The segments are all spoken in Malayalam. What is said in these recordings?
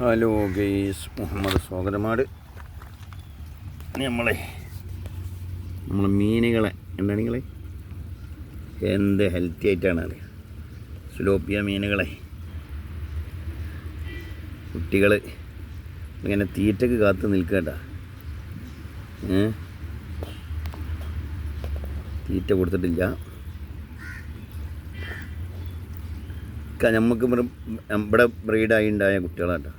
ഹലോ ഗെയ്സ് മുഹമ്മദ് സ്വാഗതമാട് നമ്മളെ നമ്മളെ മീനുകളെ എന്താണ് നിങ്ങളെ? എന്ത് ഹെൽത്തി ആയിട്ടാണ് അത് സ്ലോപ്പിയ മീനുകളെ. കുട്ടികൾ ഇങ്ങനെ തീറ്റക്ക് കാത്ത് നിൽക്കട്ട തീറ്റ കൊടുത്തിട്ടില്ല. നമുക്ക് ഇവിടെ ബ്രീഡായി ഉണ്ടായ കുട്ടികളാട്ടോ.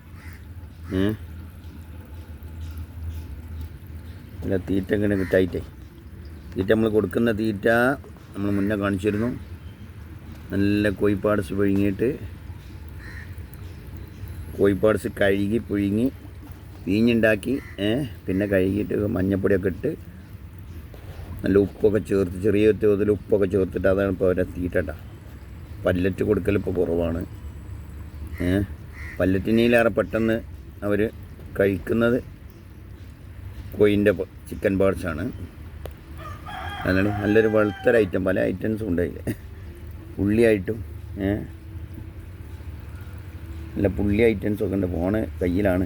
അല്ല തീറ്റ ഇങ്ങനെ കിട്ടായിട്ടേ. തീറ്റ നമ്മൾ കൊടുക്കുന്ന തീറ്റ നമ്മൾ മുന്നേ കാണിച്ചിരുന്നു. നല്ല കോഴിപ്പാടസ് പിഴുങ്ങിയിട്ട് കോഴിപ്പാടസ് കഴുകി പുഴുങ്ങി വീഞ്ഞുണ്ടാക്കി പിന്നെ കഴുകിയിട്ട് മഞ്ഞപ്പൊടിയൊക്കെ ഇട്ട് നല്ല ഉപ്പൊക്കെ ചേർത്ത് ചെറിയ തോതിൽ ഉപ്പൊക്കെ ചേർത്തിട്ട് അതാണ് ഇപ്പോൾ അവരെ തീറ്റട്ടാ പല്ലറ്റ് കൊടുക്കൽ ഇപ്പോൾ കുറവാണ്. പല്ലറ്റിനേലേറെ പെട്ടെന്ന് അവർ കഴിക്കുന്നത് കോയിന്റെ ചിക്കൻ പാർട്സാണ് അതാണ് നല്ലൊരു വെളുത്തൊരു ഐറ്റം പല ഐറ്റംസും ഉണ്ട് അതിൽ പുള്ളിയായിട്ടും നല്ല പുള്ളി ഐറ്റംസ് ഒക്കെ ഉണ്ട്. ഫോണ് കയ്യിലാണ്.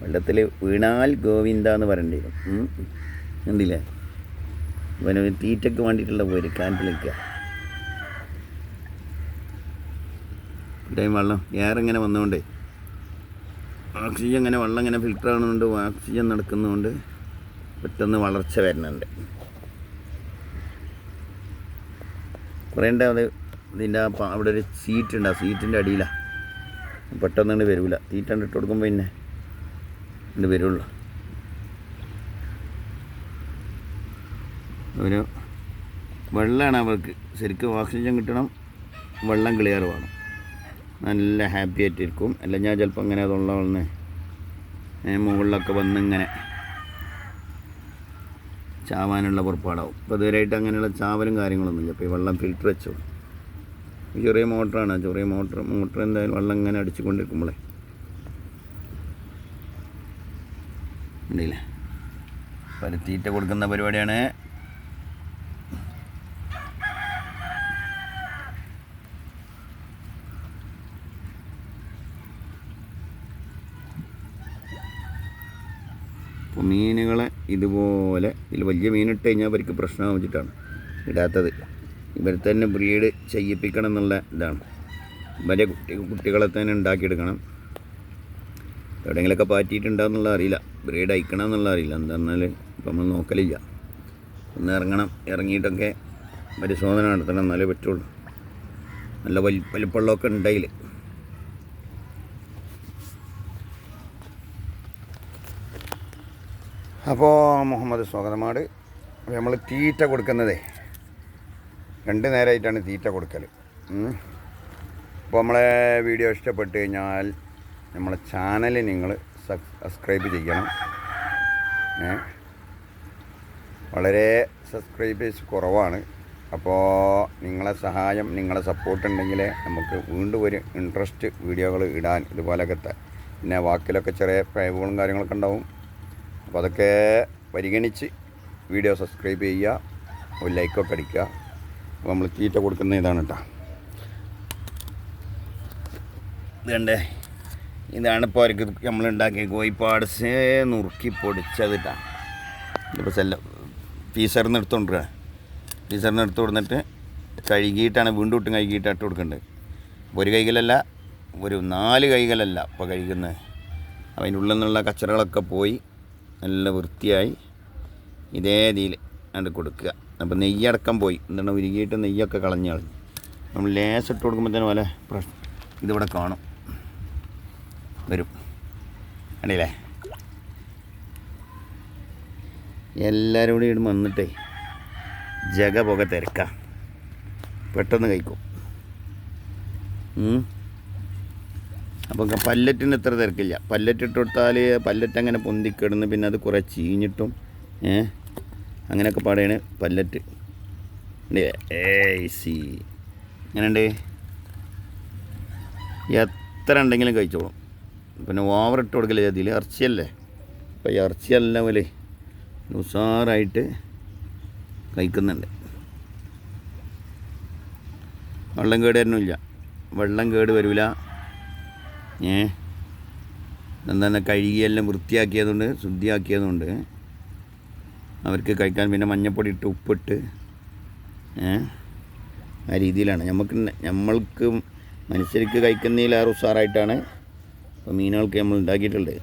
വെള്ളത്തിൽ വീണാൽ ഗോവിന്ദ എന്ന് പറയേണ്ടി വരും. എന്തില്ലേ ഇവന് തീറ്റയ്ക്ക് വേണ്ടിയിട്ടുള്ള പോര് നിൽക്കുക ഇവിടെയും വെള്ളം. ഏറെ ഇങ്ങനെ വന്നുകൊണ്ട് ഓക്സിജൻ ഇങ്ങനെ വെള്ളം ഇങ്ങനെ ഫിൽറ്റർ ആകുന്നതുകൊണ്ട് ഓക്സിജൻ നടക്കുന്നതുകൊണ്ട് പെട്ടെന്ന് വളർച്ച വരുന്നുണ്ട്. കുറേ അത് ഇതിന്റെ അവിടെ ഒരു സീറ്റ് ഉണ്ട്. ആ സീറ്റിന്റെ അടിയിലാണ് പെട്ടെന്ന് ഇങ്ങോട്ട് വരില്ല തീറ്റ ഇട്ട് കൊടുക്കുമ്പോൾ പിന്നെ ഇങ്ങോട്ട് വരുള്ളൂ. ഒരു വെള്ളമാണ് അവർക്ക്. ശരിക്കും ഓക്സിജൻ കിട്ടണം വെള്ളം ക്ലിയർ വേണം. നല്ല ഹാപ്പി ആയിട്ടിരിക്കും. അല്ല ഞാൻ ചിലപ്പോൾ ഇങ്ങനെ അതുള്ള വന്ന് മുകളിലൊക്കെ വന്ന് ഇങ്ങനെ ചാവാനുള്ള പുറപ്പാടാവും. അപ്പോൾ ഇതുവരെയായിട്ട് അങ്ങനെയുള്ള ചാവലും കാര്യങ്ങളൊന്നുമില്ല. അപ്പോൾ ഈ വെള്ളം ഫിൽറ്റർ വെച്ചു. ചെറിയ മോട്ടറാണ് ചെറിയ മോട്ടർ മോട്ടർ എന്തായാലും വെള്ളം ഇങ്ങനെ അടിച്ചുകൊണ്ടിരിക്കുമ്പോളേ. ഉണ്ടല്ലേ പരുത്തിയിട്ട് കൊടുക്കുന്ന പരിപാടിയാണ്. അപ്പോൾ മീനുകളെ ഇതുപോലെ ഇതിൽ വലിയ മീനിട്ട് കഴിഞ്ഞാൽ അവർക്ക് പ്രശ്നം വെച്ചിട്ടാണ് ഇടാത്തത്. ഇവർ തന്നെ ബ്രീഡ് ചെയ്യിപ്പിക്കണം എന്നുള്ള ഇതാണ്. ഇവരെ കുട്ടി കുട്ടികളെ തന്നെ ഉണ്ടാക്കിയെടുക്കണം. എവിടെയെങ്കിലൊക്കെ പാറ്റിയിട്ടുണ്ടാകുന്നുള്ള അറിയില്ല. ബ്രീഡ് അയക്കണം എന്നുള്ള അറിയില്ല. എന്താ പറഞ്ഞാൽ ഇപ്പം നമ്മൾ നോക്കലില്ല. ഒന്ന് ഇറങ്ങണം. ഇറങ്ങിയിട്ടൊക്കെ പരിശോധന നടത്തണം. എന്നാലേ പറ്റുള്ളൂ. നല്ല വലിപ്പള്ളമൊക്കെ വലിപ്പമുള്ളതൊക്കെ അപ്പോൾ മുഹമ്മദ് സ്വാഗതമാട് നമ്മൾ തീറ്റ കൊടുക്കുന്നതേ. രണ്ട് നേരമായിട്ടാണ് തീറ്റ കൊടുക്കൽ അപ്പോൾ നമ്മളെ വീഡിയോ ഇഷ്ടപ്പെട്ട് കഴിഞ്ഞാൽ നമ്മളെ ചാനൽ നിങ്ങൾ സബ്സ്ക്രൈബ് ചെയ്യണം. വളരെ സബ്സ്ക്രൈബേഴ്സ് കുറവാണ്. അപ്പോൾ നിങ്ങളെ സഹായം നിങ്ങളെ സപ്പോർട്ട് ഉണ്ടെങ്കിൽ നമുക്ക് വീണ്ടും ഒരു ഇൻട്രസ്റ്റ് വീഡിയോകൾ ഇടാൻ ഇതുപോലെയൊക്കെ പിന്നെ വാക്കിലൊക്കെ ചെറിയ പ്രയോഗങ്ങളും കാര്യങ്ങളൊക്കെ ഉണ്ടാവും. അപ്പോൾ അതൊക്കെ പരിഗണിച്ച് വീഡിയോ സബ്സ്ക്രൈബ് ചെയ്യുക ഒരു ലൈക്കൊക്കെ അടിക്കുക. അപ്പോൾ നമ്മൾ തീറ്റ കൊടുക്കുന്ന ഇതാണ് കേട്ടോ. ഇതുണ്ടേ ഇതാണ് ഇപ്പോൾ അവർക്ക് നമ്മൾ ഉണ്ടാക്കിയ കോഴിപ്പാട്സ് നുറുക്കി പൊടിച്ചത് കേട്ടോ. ഇതിപ്പോൾ സെല്ല ഫീസറിൽ നിന്ന് നിന്ന് എടുത്ത് കൊടുത്തിട്ട് കഴുകിയിട്ടാണ് വീണ്ടും ഇട്ടും കഴുകിയിട്ട് ഇട്ട് കൊടുക്കേണ്ടത്. ഒരു കൈകളല്ല ഒരു നാല് കൈകളല്ല ഇപ്പോൾ കഴിക്കുന്നത് അതിന്റെ ഉള്ളിൽ നിന്നുള്ള കച്ചറകളൊക്കെ പോയി നല്ല വൃത്തിയായി ഇതേ രീതിയിൽ അങ്ങോട്ട് കൊടുക്കുക. അപ്പോൾ നെയ്യടക്കം പോയി. എന്താണ് ഉരുകിയിട്ട് നെയ്യൊക്കെ കളഞ്ഞ് കളഞ്ഞു. നമ്മൾ ലേസ് ഇട്ട് കൊടുക്കുമ്പോഴത്തേനും പോലെ പ്രശ്നം ഇതിവിടെ കാണും. വരും. കണ്ടില്ലേ? എല്ലാവരും കൂടി ഇവിടെ വന്നിട്ടേ ജഗ പുക തിരക്കാം. പെട്ടെന്ന് കഴിക്കും. ഉം. അപ്പം പല്ലറ്റിന് ഇത്ര തിരക്കില്ല. പല്ലറ്റ് ഇട്ട് കൊടുത്താൽ പല്ലറ്റ് അങ്ങനെ പൊന്തിക്കിടന്ന് പിന്നെ അത് കുറേ ചീഞ്ഞിട്ടും ഏ അങ്ങനെയൊക്കെ പാടുകയാണ് പല്ലറ്റ്. A C. എങ്ങനെയുണ്ട്? എത്ര ഉണ്ടെങ്കിലും കഴിച്ചോളും. പിന്നെ ഓവർ ഇട്ട് കൊടുക്കില്ല ചതിയിൽ ഇറച്ചിയല്ലേ അപ്പോൾ ഇറച്ചിയല്ല പോലെ ഉഷാറായിട്ട് കഴിക്കുന്നുണ്ട്. വെള്ളം കേട് വരുന്നില്ല വെള്ളം കേട് വരില്ല ഏ? എന്താണ് കഴുകിയെല്ലാം വൃത്തിയാക്കിയതുകൊണ്ട് ശുദ്ധിയാക്കിയതുകൊണ്ട് അവർക്ക് കഴിക്കാൻ പിന്നെ മഞ്ഞപ്പൊടി ഇട്ട് ഉപ്പിട്ട് ആ രീതിയിലാണ്. നമുക്ക് നമ്മൾക്ക് മനുഷ്യർക്ക് കഴിക്കുന്നതിലേറെ ഉഷാറായിട്ടാണ് ഇപ്പോൾ മീനുകൾക്ക് നമ്മൾ ഉണ്ടാക്കിയിട്ടുള്ളത്.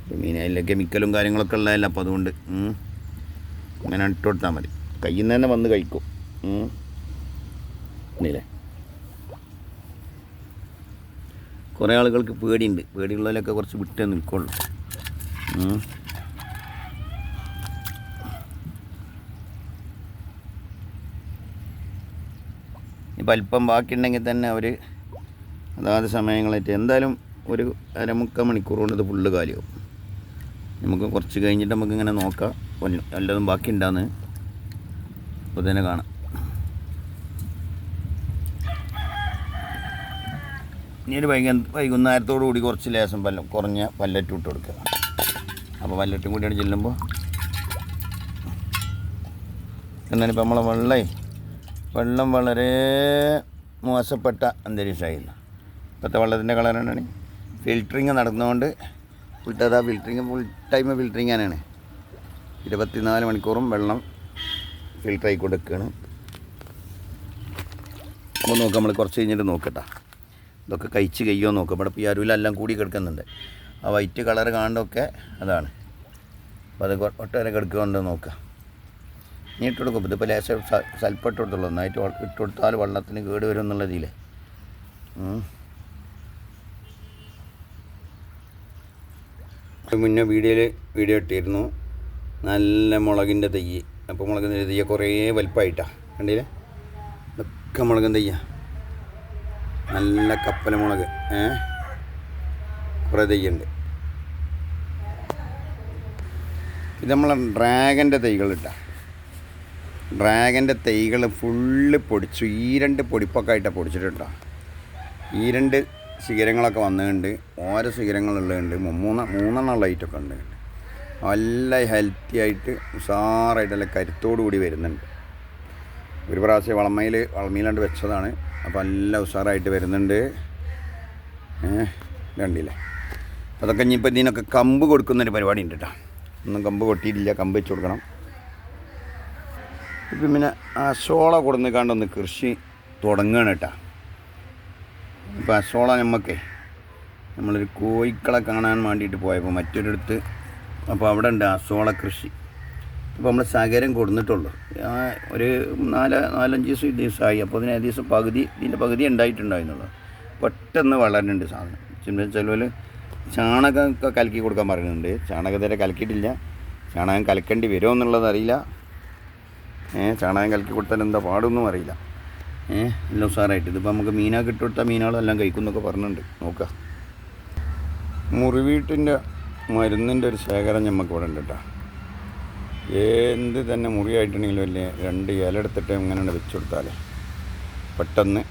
ഇപ്പോൾ മീൻ അതിലെ കെമിക്കലും കാര്യങ്ങളൊക്കെ ഉള്ളതല്ല അപ്പോൾ അതുകൊണ്ട് അങ്ങനെ ഇട്ട് കൊടുത്താൽ മതി. കയ്യിൽ നിന്ന് തന്നെ വന്ന് കഴിക്കും കുറേ ആളുകൾക്ക് പേടിയുണ്ട്. പേടിയുള്ളതിലൊക്കെ കുറച്ച് വിട്ടേ നിൽക്കുള്ളൂ. ഇപ്പം അല്പം ബാക്കിയുണ്ടെങ്കിൽ തന്നെ അവർ അതാത് സമയങ്ങളായിട്ട് എന്തായാലും ഒരു അരമുക്കാൽ മണിക്കൂർ കൊണ്ട് ഇത് ഫുള്ള് കാലിയാവും. നമുക്ക് കുറച്ച് കഴിഞ്ഞിട്ട് നമുക്കിങ്ങനെ നോക്കാം. വല്ല- വല്ലതും ബാക്കി ഉണ്ടാന്ന് അപ്പോൾ തന്നെ കാണാം. ഇനി ഒരു വൈകു വൈകുന്നേരത്തോടു കൂടി കുറച്ച് ലേശം പല്ല കുറഞ്ഞ പല്ലറ്റും ഇട്ട് കൊടുക്കുക. അപ്പോൾ പല്ലറ്റും കൂടിയാണ് ചെല്ലുമ്പോൾ എന്നാലും ഇപ്പോൾ നമ്മളെ വെള്ളം വെള്ളം വളരെ മോശപ്പെട്ട അന്തരീക്ഷമായിരുന്നു. ഇപ്പോഴത്തെ വെള്ളത്തിന്റെ കളറാണ് ഫിൽറ്ററിങ് നടന്നുകൊണ്ട് ഫുൾട്ടതാ ഫിൽറ്ററിങ് ഫുൾ ടൈം ഫിൽറ്ററിങ് തന്നെയാണ് ഇരുപത്തിനാല് മണിക്കൂറും വെള്ളം ആയി കൊടുക്കുകയാണ് അപ്പോൾ നോക്കാം നമ്മൾ കുറച്ച് കഴിഞ്ഞിട്ട് നോക്കട്ടെ. ഇതൊക്കെ കഴിച്ച് കഴിയുമോ നോക്കും. ഇവിടെ ഇപ്പോൾ ഈ അരുവിലെല്ലാം കൂടി കിടക്കുന്നുണ്ട്. ആ വൈറ്റ് കളർ കാണണ്ടൊക്കെ അതാണ്. അപ്പോൾ അത് ഒട്ടേറെ കിടക്കുന്നുണ്ട് നോക്കുക നീ ഇട്ട് കൊടുക്കും. ഇതിപ്പോൾ ലേശം സൽപ്പം ഇട്ട് കൊടുത്തുള്ളൂ. നന്നായിട്ട് ഇട്ട് കൊടുത്താൽ വെള്ളത്തിന് കേട് വരും എന്നുള്ള രീതിയിൽ മുന്നേ വീഡിയോയിൽ വീഡിയോ ഇട്ടിരുന്നു. നല്ല മുളകിന്റെ തൈ അപ്പോൾ മുളകിന്റെ തയ്യ കുറേ വലിപ്പമായിട്ടാണ് കണ്ടില്ലേ? ഇതൊക്കെ മുളകിൻ തയ്യ. നല്ല കപ്പലമുളക് ഏ? കുറേ തൈയുണ്ട്. ഇത് നമ്മളെ ഡ്രാഗന്റെ തൈകൾ ഇട്ടാ. ഡ്രാഗന്റെ തൈകൾ ഫുള്ള് പൊടിച്ചു. ഈ രണ്ട് പൊടിപ്പൊക്കെ ആയിട്ടാണ് പൊടിച്ചിട്ടുണ്ടോ ഈ രണ്ട് ശിഖരങ്ങളൊക്കെ വന്നിട്ടുണ്ട്. ഓരോ ശിഖരങ്ങളുള്ളതുണ്ട്. മൂന്ന് മൂന്നെണ്ണം ലൈറ്റൊക്കെ ഉണ്ട് നല്ല ഹെൽത്തി ആയിട്ട് ഉഷാറായിട്ട് കരുത്തോടു കൂടി വരുന്നുണ്ട്. ഒരു പ്രാവശ്യം വളമയിൽ വളമയിലാണ്ട് വെച്ചതാണ്. അപ്പോൾ നല്ല ഉഷാറായിട്ട് വരുന്നുണ്ട്. രണ്ടില്ലേ അതൊക്കെ ഇനിയിപ്പോൾ ഇതിനൊക്കെ കമ്പ് കൊടുക്കുന്നൊരു പരിപാടി ഉണ്ട് കേട്ടോ. ഒന്നും കമ്പ് കൊട്ടിയിട്ടില്ല കമ്പ് വെച്ച് കൊടുക്കണം. ഇപ്പം പിന്നെ ആ സോള കൊടുന്ന് കണ്ടൊന്ന് കൃഷി തുടങ്ങുകയാണ് കേട്ടോ. ഇപ്പം സോള നമ്മക്കേ നമ്മളൊരു കോഴിക്കളെ കാണാൻ വേണ്ടിയിട്ട് പോയപ്പോൾ മറ്റൊരിടത്ത് അപ്പോൾ അവിടെ ഉണ്ട് അശോള കൃഷി. അപ്പോൾ നമ്മൾ സകരം കൊടുത്തിട്ടുള്ളൂ ഒരു നാല് നാലഞ്ച് ദിവസം ദിവസമായി. അപ്പോൾ അതിന് ഏകദേശം പകുതി ഇതിന്റെ പകുതി ഉണ്ടായിട്ടുണ്ടായിരുന്നുള്ളൂ. പെട്ടെന്ന് വളരുന്നുണ്ട് സാധനം. ചില ചിലവിൽ ചാണകമൊക്കെ കലക്കി കൊടുക്കാൻ പറയുന്നുണ്ട്. ചാണകം ഇതുവരെ കലക്കിയിട്ടില്ല. ചാണകം കലക്കേണ്ടി വരുമോ എന്നുള്ളത് അറിയില്ല. ഏഹ് ചാണകം കലക്കി കൊടുത്താൽ എന്താ പാടൊന്നും അറിയില്ല. ഏഹ് എല്ലാം ഉഷാറായിട്ട് ഇതിപ്പോൾ നമുക്ക് മീനൊക്കെ ഇട്ട് കൊടുത്താൽ മീനുകളെല്ലാം കഴിക്കും എന്നൊക്കെ പറഞ്ഞിട്ടുണ്ട്. നോക്കുക മുറിവീട്ടിന്റെ മരുന്നിന്റെ ഒരു ശേഖരം നമുക്ക് ഇവിടെ ഉണ്ട് കേട്ടോ എന്ത് തന്നെ മുറിയായിട്ടുണ്ടെങ്കിലും അല്ലേ രണ്ട് ഇല എടുത്തിട്ട് ഇങ്ങനെ വെച്ച് കൊടുത്താൽ പെട്ടെന്ന്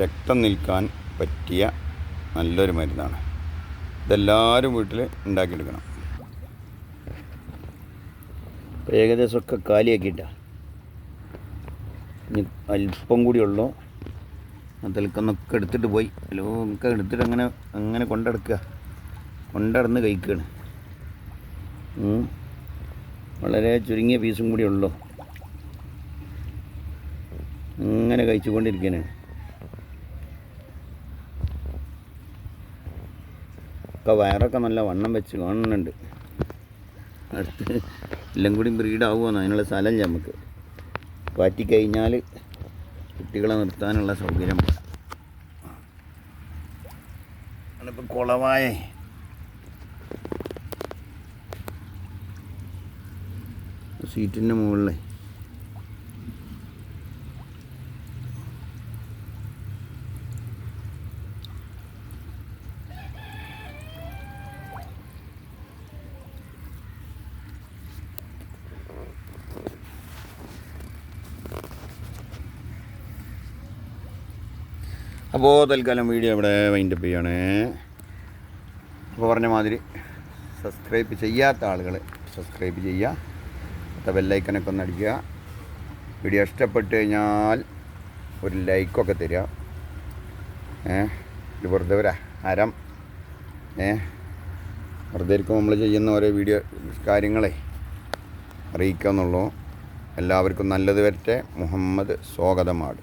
രക്തം നിൽക്കാൻ പറ്റിയ നല്ലൊരു മരുന്നാണ്. ഇതെല്ലാവരും വീട്ടിൽ ഉണ്ടാക്കിയെടുക്കണം. ഏകദേശമൊക്കെ കാലിയാക്കിയിട്ടാണ് ഇനി അല്പം ഉള്ളോ. അതിൽക്കൊന്നൊക്കെ എടുത്തിട്ട് പോയി. ഒക്കെ എടുത്തിട്ട് അങ്ങനെ അങ്ങനെ കൊണ്ടെടുക്കുക. കൊണ്ടടന്ന് കഴിക്കുകയാണ്. വളരെ ചുരുങ്ങിയ പീസും കൂടി ഉള്ളൂ. അങ്ങനെ കഴിച്ചുകൊണ്ടിരിക്കുകയാണ് ഒക്കെ വയറൊക്കെ നല്ല വണ്ണം വെച്ച് കാണുന്നുണ്ട്. അടുത്ത് എല്ലാം കൂടി ബ്രീഡാവുമെന്ന് അതിനുള്ള സ്ഥലം നമുക്ക്. പാറ്റിക്കഴിഞ്ഞാൽ കുട്ടികളെ നിർത്താനുള്ള സൗകര്യം. ഇപ്പം കുളവായേ. സീറ്റിന്റെ മുകളിലെ. അപ്പോൾ തൽക്കാലം വീഡിയോ ഇവിടെ വൈൻഡപ്പ് ചെയ്യണേ. അപ്പോൾ പറഞ്ഞ മാതിരി സബ്സ്ക്രൈബ് ചെയ്യാത്ത ആളുകൾ സബ്സ്ക്രൈബ് ചെയ്യുക അടുത്ത ബെല്ലൈക്കനൊക്കെ ഒന്ന് അടിക്കുക വീഡിയോ ഇഷ്ടപ്പെട്ട് കഴിഞ്ഞാൽ ഒരു ലൈക്കൊക്കെ തരിക. ഏ ഇത് വെറുതെ ഒരു ഹരം ഏ വെറുതെ ഇരിക്കുമ്പോൾ നമ്മൾ ചെയ്യുന്ന ഓരോ വീഡിയോ കാര്യങ്ങളെ അറിയിക്കുക എന്നുള്ളൂ എല്ലാവർക്കും നല്ലത് വരട്ടെ. മുഹമ്മദ് സ്വാഗതമാട്